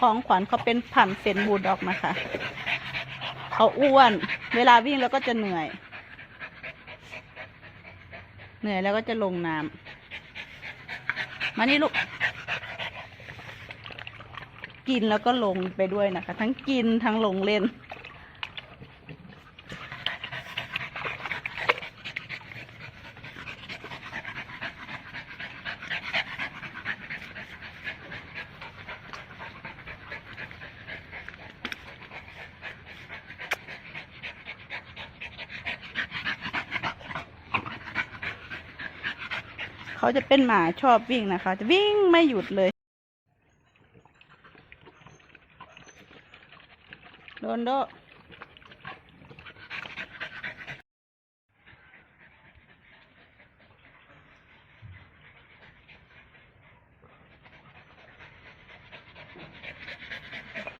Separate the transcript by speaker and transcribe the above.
Speaker 1: ของขวัญเขาเป็นพันเซนบูลด็อกนะคะ เขาอ้วน เวลาวิ่งแล้วก็จะเหนื่อย เหนื่อยแล้วก็จะลงน้ำมานี่ลูก กินแล้วก็ลงไปด้วยนะคะ ทั้งกินทั้งลงเล่น เขาจะเป็นหมาชอบวิ่งนะคะ จะวิ่งไม่หยุดเลย โดนโด